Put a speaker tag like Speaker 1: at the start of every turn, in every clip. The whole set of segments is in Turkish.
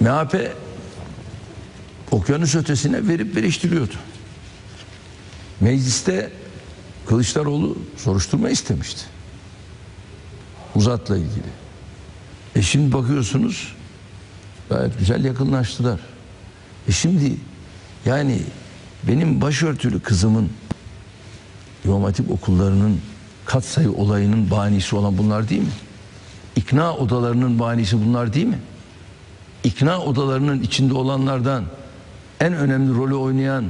Speaker 1: MHP okyanus ötesine verip veriştiriyordu. Mecliste Kılıçdaroğlu soruşturma istemişti. Uzat'la ilgili. E şimdi bakıyorsunuz gayet güzel yakınlaştılar. E şimdi yani benim başörtülü kızımın İmam Hatip okullarının katsayı olayının bahanesi olan bunlar değil mi? İkna odalarının bahanesi bunlar değil mi? İkna odalarının içinde olanlardan en önemli rolü oynayan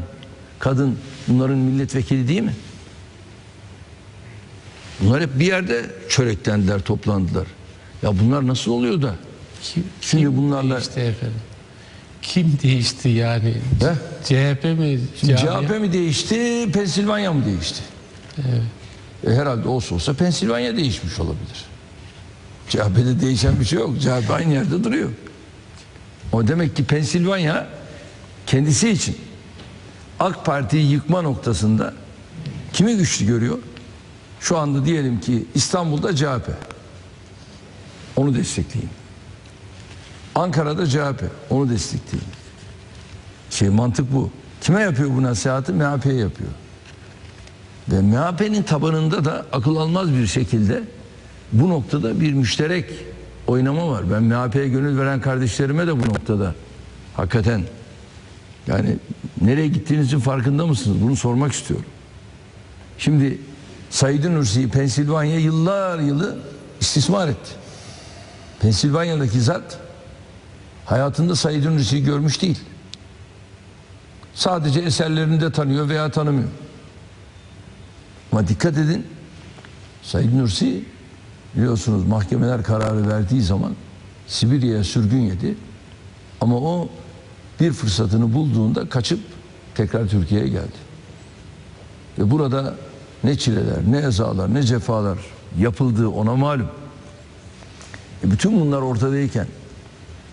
Speaker 1: kadın bunların milletvekili değil mi? Bunlar hep bir yerde çöreklendiler, toplandılar. Ya bunlar nasıl oluyor da?
Speaker 2: Kim,
Speaker 1: Şimdi
Speaker 2: kim
Speaker 1: bunlarla-
Speaker 2: değişti efendim? Kim değişti yani?
Speaker 1: He?
Speaker 2: CHP mi?
Speaker 1: Şimdi CHP mi değişti, Pensilvanya mı değişti? E, herhalde olsa olsa Pensilvanya değişmiş olabilir. CHP'de değişen bir şey yok. CHP aynı yerde duruyor. O demek ki Pensilvanya kendisi için AK Parti'yi yıkma noktasında kimi güçlü görüyor? Şu anda diyelim ki İstanbul'da CHP. Onu destekleyin. Ankara'da CHP. Onu destekleyin. Şey mantık bu. Kime yapıyor bu nasihatı? MHP'ye yapıyor. Ve MHP'nin tabanında da akıl almaz bir şekilde bu noktada bir müşterek oynama var. Ben MHP'ye gönül veren kardeşlerime de bu noktada hakikaten yani nereye gittiğinizin farkında mısınız? Bunu sormak istiyorum. Şimdi Said Nursi'yi Pensilvanya yıllar yılı istismar etti. Pensilvanya'daki zat hayatında Said Nursi'yi görmüş değil. Sadece eserlerini de tanıyor veya tanımıyor. Ama dikkat edin Said Nursi biliyorsunuz mahkemeler kararı verdiği zaman Sibirya'ya sürgün yedi. Ama o bir fırsatını bulduğunda kaçıp tekrar Türkiye'ye geldi. Ve burada ne çileler, ne ezalar, ne cefalar yapıldığı ona malum. E bütün bunlar ortadayken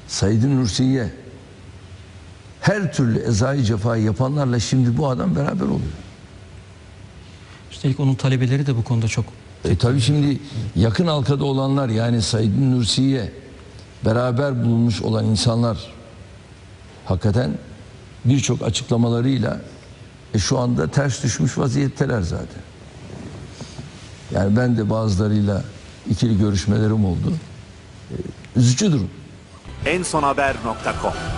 Speaker 1: Said Nursi'ye her türlü ezayı cefayı yapanlarla şimdi bu adam beraber oluyor.
Speaker 3: Üstelik onun talebeleri de bu konuda çok
Speaker 1: E tabii şimdi yakın halkada olanlar yani Said Nursi'ye beraber bulunmuş olan insanlar hakikaten birçok açıklamalarıyla e, şu anda ters düşmüş vaziyetteler zaten. Yani ben de bazılarıyla ikili görüşmelerim oldu. E, üzücü durum.
Speaker 4: ensonhaber.com